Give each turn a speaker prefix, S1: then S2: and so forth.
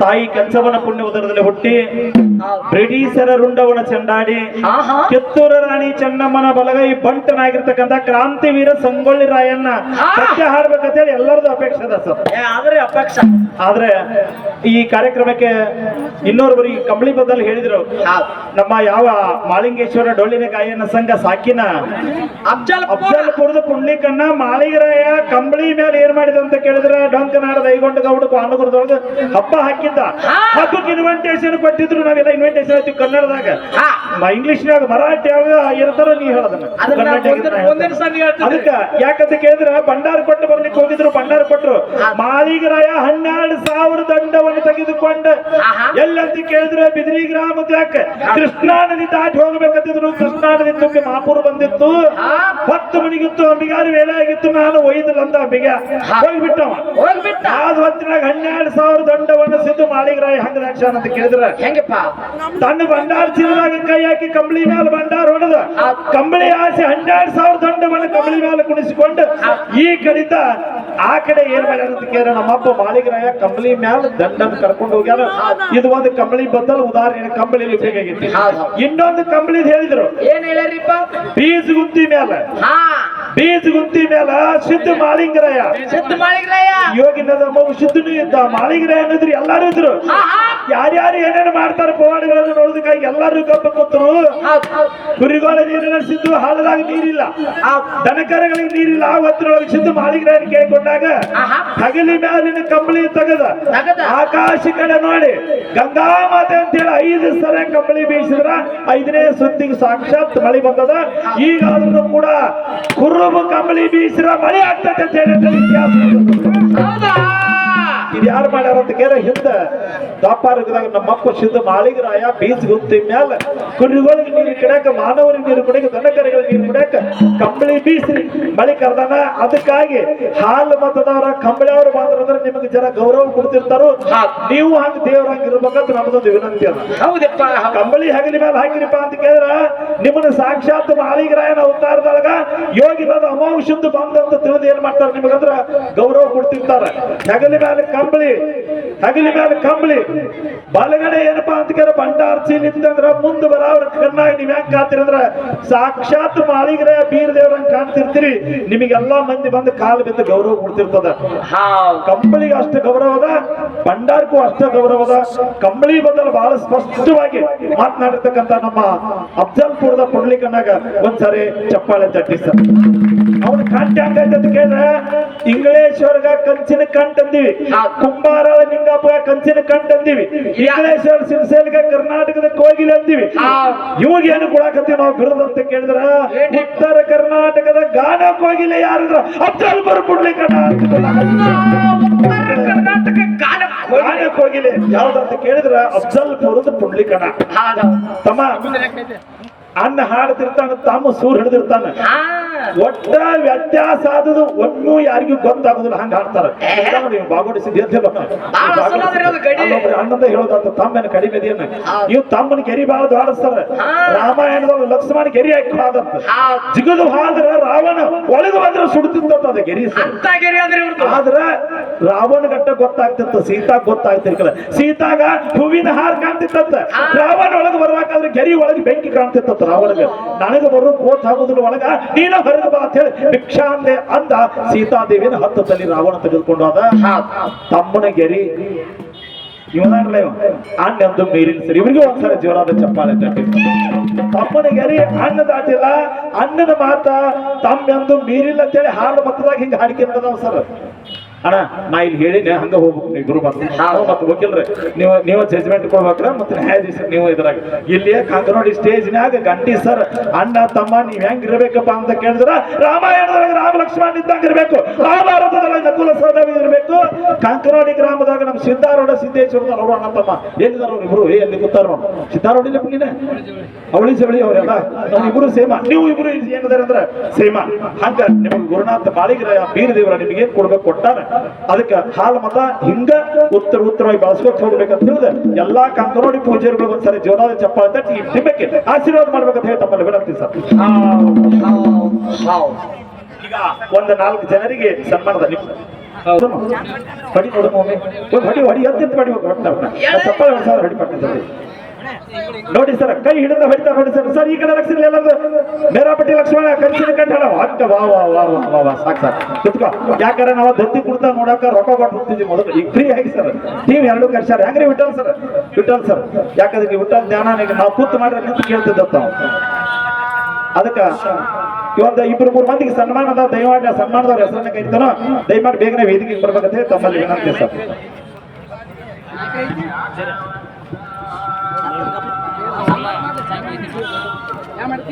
S1: ತಾಯಿ ಕಂಚವನ ಪುಣ್ಯ ಉದರದಲ್ಲಿ ಹುಟ್ಟಿ ಬ್ರಿಟಿಷರ ರುಂಡವನ ಚೆಂಡಾಡಿ. ಕಿತ್ತೂರ ರಾಣಿ ಚೆನ್ನಮ್ಮನ ಬಲಗೈ ಕ್ರಾಂತಿ ಕ್ರಾಂತಿವೀರ ಸಂಗೊಳ್ಳಿ ರಾಯಣ್ಣ
S2: ಸತ್ಯ
S1: ಹಾಡ್ಬೇಕಂತ ಹೇಳಿ ಎಲ್ಲರದು ಅಪೇಕ್ಷೆ ಅದ ಸರ್.
S2: ಆದ್ರೆ ಅಪೇಕ್ಷ.
S1: ಆದ್ರೆ ಈ ಕಾರ್ಯಕ್ರಮಕ್ಕೆ ಇನ್ನೋರ್ವರು ಕಂಬಳಿ ಬದಲು ಹೇಳಿದ್ರು ನಮ್ಮ ಯಾವ ಮಾಳಿಂಗೇಶ್ವರ ಡೊಳ್ಳಿನ ಗಾಯನ ಸಂಘ ಸಾಕಿನ
S2: ಅಬ್ಜಲ್
S1: ಅಫ್ಜಲ್ಪುರದ ಪುಂಡ್ಲಿಕನ್ನ ಮಾಳಿಗರಾಯ ಕಂಬಳಿ ಮೇಲೆ ಏನ್ ಮಾಡಿದ ಅಂತ ಕೇಳಿದ್ರೆ ಡೊಂಕನಾಡ ದೈಗೊಂಡ ಗೌಡ ಪಾಂಡುಗುರದೊಳಗ ಹಬ್ಬ ಹಾಕಿದ್ದ. ಹಬ್ಬಕ್ಕೆ ಇನ್ವೆಂಟೇಶನ್ ಕೊಟ್ಟಿದ್ರು ನಾವೆಲ್ಲ ಇನ್ವೆಂಟೇಶನ್ ಹೇಳ್ತೀವಿ ಕನ್ನಡದಾಗ.
S2: ಇಂಗ್ಲಿಷ್
S1: ಇಂಗ್ಲಿಷ್ನಾಗ ಮರಾಠಿ ಆ ಇರ್ತಾರ ನೀ ಹೇಳದನ್ನ. ಅದಕ್ಕ ಯಾಕಂತ ಕೇಳಿದ್ರ ಭಂಡಾರ ಕೊಟ್ಟು ಬರ್ಲಿಕ್ಕೆ ಮಾಳಿಗರಾಯ ಹನ್ನೆರಡು ಸಾವಿರ ದಂಡವನ್ನು ತೆಗೆದುಕೊಂಡು. ಎಲ್ಲಂತ ಕೇಳಿದ್ರೆ ಬಿದ್ರಿ ಗ್ರಾಮದ ಯಾಕೆ ಕೃಷ್ಣಾ ನದಿ ದಾಟಿ ಹೋಗ್ಬೇಕಂತಿದ್ರು. ಕೃಷ್ಣಾ ನದಿ ತುಂಬಿ ಮಾಪುರ ಬಂದಿತ್ತು. ಹತ್ತು ಮಣಿಗಿತ್ತು ಅಂಬಿಗಾರು ವೇಳೆ ಆಗಿತ್ತು. ನಾನು ಒಯ್ದಿಲ್ಲ ಅಂತ ಅಂಬಿಗ. ಹೋಗ್ಬಿಟ್ಟವ.
S2: ಹೋಗ್ಬಿಟ್ಟ.
S1: ಆದ ಹೊತ್ತಿನಾಗ ಹನ್ನೆರಡು ಸಾವಿರ ದಂಡವನ್ನು ಸಿದ್ದು ಮಾಳಿಗರಾಯ ಹಂಗ ರಾಕ್ಷಣ ಅಂತ ಕೇಳಿದ್ರೆ
S2: ಹೆಂಗಪ್ಪ?
S1: ತನ್ನ ಭಂಡಾರ ಚೀಲದಾಗ ಕೈ ಹಾಕಿ ಕಂಬಳಿ ಮೇಲೆ ಭಂಡಾರ ಹೊಡೆದ ಕಂಬಳಿ ಆಸೆ ಹನ್ನೆರಡು ಸಾವಿರ ದಂಡವನ್ನು ಕಂಬಳಿ ಮೇಲೆ ಕುಣಿಸಿಕೊಂಡು ಈ ಕಡಿತ ಆ ಕಡೆ ಏನ್ ಮಾಡ್ಯಾರ ಅಂತ ಕೇಳ ನಮ್ಮಪ್ಪ ಮಾಳಿಗರಾಯ ಕಂಬಳಿ ಮ್ಯಾಲ ದಂಡನ್ ಕರ್ಕೊಂಡು ಹೋಗ್ಯಾರ. ಇದು ಒಂದು ಕಂಬಳಿ ಬದಲು ಉದಾಹರಣೆ ಕಂಬಳಿಲಿ ಬೇಕಾಗಿತ್ತು. ಇನ್ನೊಂದು ಕಂಬಳಿ ಹೇಳಿದ್ರು.
S2: ಏನ್ ಹೇಳ್ಯಾರಿಪ್ಪ?
S1: ಬೀಜ ಗುಂತಿ ಮೇಲೆ
S2: ಹಾ.
S1: ಬೀಜ ಗುಂತಿ ಮೇಲ ಸಿದ್ಧ ಮಾಳಿಂಗರಾಯ
S2: ಸಿದ್ಧ ಮಾಳಿಂಗರಾಯ
S1: ಯೋಗಿನದ ಮಗು ಸಿದ್ಧನು ಇದ್ದ. ಮಾಳಿಂಗರಾಯ ಅನ್ನೋದ್ರು ಎಲ್ಲಾರು ಇದ್ರು. ಯಾರ್ಯಾರು ಏನೇನು ಮಾಡ್ತಾರೆ ಪವಾಡಗಳನ್ನು ನೋಡೋದಕ್ಕಾಗಿ ಎಲ್ಲಾರು ಗಪ್ಪ ಕೂತರು
S2: ಹೌದ್.
S1: ಕುರಿಗೋಳ ನೀರಿನ ಸಿದ್ಧ ಹಾಲದಾಗ ನೀರಿಲ್ಲ.
S2: ಆ,
S1: ದನಕರಗಳಿಗೆ ನೀರಿಲ್ಲ. ಆ ಸಿದ್ಧ ಮಾಳಿಗರಾಯನ ಕೇಳಿಕೊಂಡಾಗ. ಹಗಲಿ ಮ್ಯಾಲಿನ ಕಂಬಳಿ ತೆಗೆದ. ಆಕಾಶ ಕಡೆ ನೋಡಿ. ಗಂಗಾ ಮಾತೆ ಅಂತೇಳಿ ಐದು ಸಲ ಕಂಬಳಿ ಬೀಸಿದ್ರ ಐದನೇ ಸುತ್ತಿಗೆ ಸಾಕ್ಷಾತ್ ಮಳಿ ಬಂದದ. ಈಗ ಕೂಡ ಕುರುಬು ಕಂಬಳಿ ಬೀಸಿರ ಮಳೆ ಆಗ್ತದೆ ಅಂತ ಹೇಳಿ ಇತಿಹಾಸ ಹೇಳ್ತದೆ.
S2: ಹೌದಾ
S1: ಇದು ಯಾರು ಮಾಡ್ಯಾರ ಅಂತ ಕೇಳ ಹಿಂದ ದಾಪಾರಕದಾಗ ನಮ್ಮಪ್ಪ ಸಿದ್ಧ ಮಾಳಿಗರಾಯ ಬೀಜ ಗುತ್ತಿ ಮ್ಯಾಲ ಕುರಿಗಳಿಗೆ ನೀರು ಕುಡಿಯಾಕ ಮಾನವರಿಗೆ ನೀರು ಕುಡಿಯಾಕ ದನಕರಿಗೆ ನೀರು ಕುಡಿಯಾಕ ಕಂಬಳಿ ಬೀಸ್ರಿ ಮಳಿ ಕರ್ದಾನ ಅದಕ್ಕಾಗಿ ಹಾಲು ಮತದವರ ಕಂಬಳಿ ಅವರು ಬಂದ್ರಂದ್ರೆ ನಿಮಗೆ ಜನ ಗೌರವ ಕೊಡ್ತಿರ್ತಾರೋ? ನೀವು ಹಂಗ ದೇವ್ರ ಹಂಗ ಇರ್ಬೇಕಂತ ನಮ್ದೊಂದು ವಿನಂತಿ ಅದ.
S2: ಹೌದಪ್ಪ ಹೌದ್.
S1: ಕಂಬಳಿ ಹಗಲಿ ಮೇಲೆ ಹಾಕಿರಿಪ್ಪ ಅಂತ ಕೇಳಿದ್ರ ನಿಮ್ಮನ್ನ ಸಾಕ್ಷಾತ್ ಮಾಳಿಗರಾಯನ ಅವತಾರದೊಳಗ ಯೋಗಿನದ ಅಮಾಂಶದ್ದು ಬಂದಂತ ತಿಳಿದು ಏನ್ ಮಾಡ್ತಾರ ನಿಮಗಂದ್ರ ಗೌರವ ಕೊಡ್ತಿರ್ತಾರ. ಹಗಲಿ ಮೇಲೆ ಕಂಬಳಿ ಹಗಲಿ ಮೇಲೆ ಕಂಬಳಿ. ಬಲಗಡೆ ಏನಪ್ಪ ಅಂತ ಕೇಳ ಬಂಡಾರ್ಸಿ ನಿಂತಂದ್ರ ಮುಂದೆ ಬರಾವ್ರ ಕಣ್ಣಾಗಿ ನೀವ್ ಹೆಂಗ್ ಕಾತಿರಂದ್ರ ಸಾಕ್ಷಾತ್ ಮಾಳಿಗರಾಯ ಬೀರ್ ದೇವ್ರಂಗ್ ಕಾಣ್ತಿರ್ತೀರಿ ನಿಮಗೆಲ್ಲಾ ಮಂದಿ ಬಂದು ಕಾಲು ಬಿದ್ದು ಗೌರವ ಕೊಡ್ತಿರ್ತದ. ಕಂಬಳಿಗೆ ಅಷ್ಟು ಗೌರವದ ಭಂಡಾರಕ್ಕೂ ಅಷ್ಟ ಗೌರವದ ಕಂಬಳಿ ಬದಲು ಬಹಳ ಸ್ಪಷ್ಟವಾಗಿ ಮಾತನಾಡಿರ್ತಕ್ಕಂತ ನಮ್ಮ ಅಫ್ಜಲ್ಪುರದ ಪುಡ್ಲಿಕನ್ನಾಗ ಒಂದ್ಸರಿ ಚಪ್ಪಾಳೆ ತಟ್ಟಿ ಸರ್. ಅವ್ರ ಕಂಠ ಅಂತ ಕೇಳಿದ್ರೆ ಇಂಗ್ಲೇಶ್ವರ್ಗ ಕಂಚಿನ ಕಂಠ ಅಂದಿವಿ. ಕುಂಬಾರ ನಿಂಗಪ್ಪ ಕಂಚಿನ ಕಂಠ ಅಂದಿವಿ. ಇಂಗ್ಲೇಶ್ವರ ಸಿರ್ಸೇಲ್ಗ ಕರ್ನಾಟಕದ ಕೋಗಿಲೆ ಅಂದಿವಿ. ಇವಾಗ ಏನು ಕೊಡಾಕತ್ತೀವಿ ನಾವು ಬಿರುದು ಅಂತ ಕೇಳಿದ್ರ ಉತ್ತರ ಕರ್ನಾಟಕದ ಗಾನ ಕೋಗಿಲೆ ಯಾರಿದ್ರ? ಅಬ್ದಲ್ ಬರ್ಬಿಡ್ಲಿ
S2: ಉತ್ತರ ಕರ್ನಾಟಕ ಗಾನ
S1: ಗಾನ ಕೋಗಿಲೆ. ಯಾವ್ದಂತ ಕೇಳಿದ್ರ? ಅಫ್ಜಲ್ಪುರದ ಪುಡ್ಲಿಕಣ
S2: ಕಣ.
S1: ತಮ್ಮ ಅನ್ನ ಹಾಡ್ತಿರ್ತಾನ ತಮ್ಮ ಸೂರ್ ಹಿಡಿದಿರ್ತಾನ. ಒಟ್ಟ ವ್ಯತ್ಯಾಸ ಆದದು ಒಮ್ಮೂ ಯಾರಿಗೂ ಗೊತ್ತಾಗುದಿಲ್ಲ. ಹಂಗ ಹಾಡ್ತಾರ. ನೀವು ಬಾಗೋಡಿಸಿದ ಎದ್ದಿಲ್ಲ. ಅಣ್ಣಂದ ಹೇಳೋದಂತ ತಮ್ಮನ ಕಡಿಮೆ
S2: ಹೌದ್.
S1: ನೀವು ತಮ್ಮನ ಕೆರಿ ಬಾಳದು ದಾಡಿಸ್ತಾರ
S2: ಹಾ.
S1: ರಾಮಾಯಣದೊಳಗೆ ಲಕ್ಷ್ಮಣ ಗೆರಿ ಹಾಕಿ. ಜಿಗದು ಹಾದ್ರ ರಾವಣ ಒಳಗೆ ಬಂದ್ರೆ ಸುಡ್ತಿದ್ದಂತ ಅದ ಗೆರಿ ಆದ್ರ ರಾವಣ ಗಟ್ಟ ಗೊತ್ತಾಗ್ತಿತ್ತ ಸೀತಾ ಗೊತ್ತಾಗ್ತಿರ್ಕಲ್ಲ ಸೀತಾಗ ಹೂವಿನ ಹಾರ ಕಾಣ್ತಿತ್ತಂತ. ರಾವಣ ಒಳಗೆ ಬರ್ಬೇಕಾದ್ರೆ ಗೆರಿ ಒಳಗೆ ಬೆಂಕಿ ಕಾಣ್ತಿತ್ತ ರಾವಣಗ. ನನಗೆ ಬರೋ ಕೋತ್ ಆಗುದಿಲ್ಲ ಒಳಗ. ನೀನ ಹೊರಗೆ ಬಾ ಅಂತ ಹೇಳಿ ಭಿಕ್ಷಾ ಅಂದೆ. ಅಂದ ಸೀತಾದೇವಿನ ಹತ್ತದಲ್ಲಿ ರಾವಣ ತೆಗೆದುಕೊಂಡು ಹೋದ. ತಮ್ಮನ ಗೆರಿ. ಇವನಲ್ಲ ಇವ ಅಣ್ಣ ಎಂದು ಮೀರಿನ ಸರಿ. ಇವರಿಗೂ ಒಂದ್ಸಲ ಜೋರಾದ ಚಪ್ಪಾಳೆ ತಟ್ಟಿ. ತಮ್ಮನ ಗೆರಿ ಅಣ್ಣ ದಾಟಿಲ್ಲ. ಅಣ್ಣನ ಮಾತ ತಮ್ಮೆಂದು ಮೀರಿಲ್ಲ ಅಂತೇಳಿ ಹಾಡು ಮತ್ತದಾಗ ಹಿಂಗ ಹಾಡಿಕೆ ನಡೆದವ ಸರ್. ಅಣ್ಣ, ನಾ ಇಲ್ಲಿ ಹೇಳಿನಿ ಹಂಗ ಹೋಗ್ಬೇಕು ನೀವು ಇಬ್ರು ಮತ್ತೆ ಮತ್ತೆ ಹೋಗಿಲ್ರಿ. ನೀವು ನೀವು ಜಜ್ಮೆಂಟ್ ಕೊಡ್ಬೇಕ್ರ ಮತ್ತೆ ನ್ಯಾಯಾಧೀಶ ನೀವು ಇದ್ರಾಗ. ಇಲ್ಲಿ ಕಂಕನೋಡಿ ಸ್ಟೇಜ್ನಾಗ ಗಂಟಿ ಸರ್ ಅಣ್ಣ, ತಮ್ಮ, ನೀವು ಹೆಂಗ್ ಇರ್ಬೇಕಪ್ಪ ಅಂತ ಕೇಳಿದ್ರ ರಾಮಾಯಣದೊಳಗೆ ರಾಮ ಲಕ್ಷ್ಮಣ ಇದ್ದಂಗ ಇರ್ಬೇಕು. ಮಹಾಭಾರತದೊಳಗೆ ನಕುಲ ಸಹದೇವಿ ಇರ್ಬೇಕು. ಕಂಕನೋಡಿ ಗ್ರಾಮದಾಗ ನಮ್ಮ ಸಿದ್ದಾರೋಡ ಸಿದ್ದೇಶ್ವರದ ಅವರು ಅಣ್ಣ, ತಮ್ಮ. ಎಲ್ಲಿದಾರ ಇಬ್ರು? ಎಲ್ಲಿ ಗೊತ್ತಾರ ಸಿದ್ದಾರೋಡಿ ನೀನೆ? ಅವಳಿ ಜವಳಿ ಅವರೆಲ್ಲ ನಾವು ಇಬ್ರು ಸೇಮ. ನೀವು ಇಬ್ರು ಏನಿದಾರೆ ಅಂದ್ರೆ ಸೇಮ. ಹಂಗ ನಿಮಗೆ ಗುರುನಾಥ ಬಾಳಿಗ್ರ ಬೀರ ದೇವರ ನಿಮಗೆ ಏನ್ ಕೊಡ್ಬೇಕು ಕೊಟ್ಟಾನ? ಅದಕ್ಕೆ ಹಾಲು ಮತ ಹಿಂಗ ಉತ್ತರ ಉತ್ತರವಾಗಿ ಬಳಸ್ಕೊತ ಹೋಗ್ಬೇಕಂತ ಹೇಳಿದ್ರೆ ಎಲ್ಲಾ ಕಂಕನೋಡಿ ಪೂಜೆಗಳು ಒಂದ್ಸರಿ ಜೋರಾದ ಚಪ್ಪಾಳೆ ತಟ್ಟಿ ಈ ಟಿಮ್ಮಕ್ಕೆ ಆಶೀರ್ವಾದ ಮಾಡ್ಬೇಕಂತ ಹೇಳಿ ತಮ್ಮಲ್ಲಿ ವಿನಂತಿ ಸರ್. ಈಗ ಒಂದು ನಾಲ್ಕು ಜನರಿಗೆ ಸನ್ಮಾನದ ನಿಮ್
S2: ಹೌದು.
S1: ಹೊಡಿ ನೋಡು ಒಮ್ಮೆ ಒಂದು ಹೊಡಿ ಹೊಡಿ ಎತ್ತಿತ್ತು ಹೊಡಿ ಹೊಡ್ತಾ ಚಪ್ಪಾಳೆ ಹೊಡ್ಸಾದ್ರೆ ಹೊಡಿ ಪಟ್ಟಿದ್ದಾರೆ ನೋಡಿ ಸರ್, ಕೈ ಹಿಡಿದ ಹೊಡಿತಾ ನೋಡಿ ಸರ್. ಸರ್, ಈ ಕಡೆ ಲಕ್ಷಣ ಎಲ್ಲರದು ಮೇರಾಪಟ್ಟಿ ಲಕ್ಷ್ಮಣ ಕಂಚಿನ ಕಂಠ ಅಕ್ಕ ವಾ ವಾ ವಾ ವಾ ವಾ ವಾ, ಸಾಕು ಸರ್. ಕುತ್ಕೋ. ಯಾಕಂದ್ರೆ ನಾವು ದತ್ತಿ ಕುರ್ತ ನೋಡಾಕ ರೊಕ್ಕ ಕೊಟ್ಟು ಹೋಗ್ತಿದ್ವಿ ಮೊದಲು. ಈಗ ಫ್ರೀ ಆಗಿ ಸರ್. ನೀವು ಎರಡು ಕರ್ಸ್ಯಾರ. ಹೆಂಗ್ರಿ ವಿಠಲ್ ಸರ್? ವಿಠಲ್ ಸರ್, ಯಾಕಂದ್ರೆ ನೀವು ಜ್ಞಾನ ನೀವು ನಾವು ಕೂತು ಮಾಡ್ರೆ ನಿಂತು ಕೇಳ್ತಿದ್ದಪ್ಪ ನಾವು ಅದಕ್ಕ ಇವತ್ತು ಇಬ್ಬರು ಮೂರು ಮಂದಿಗೆ ಸನ್ಮಾನದ ದಯಮಾಡಿ ಆ ಸನ್ಮಾನದವ್ರ ಹೆಸರನ್ನ ಕರಿತಾನೋ ದಯಮಾಡಿ ಬೇಗನೆ ವೇದಿಕೆಗೆ ಬರ್ಬೇಕಂತ ಹೇಳಿ ತಮ್ಮಲ್ಲಿ ವಿನಂತಿ ಸರ್.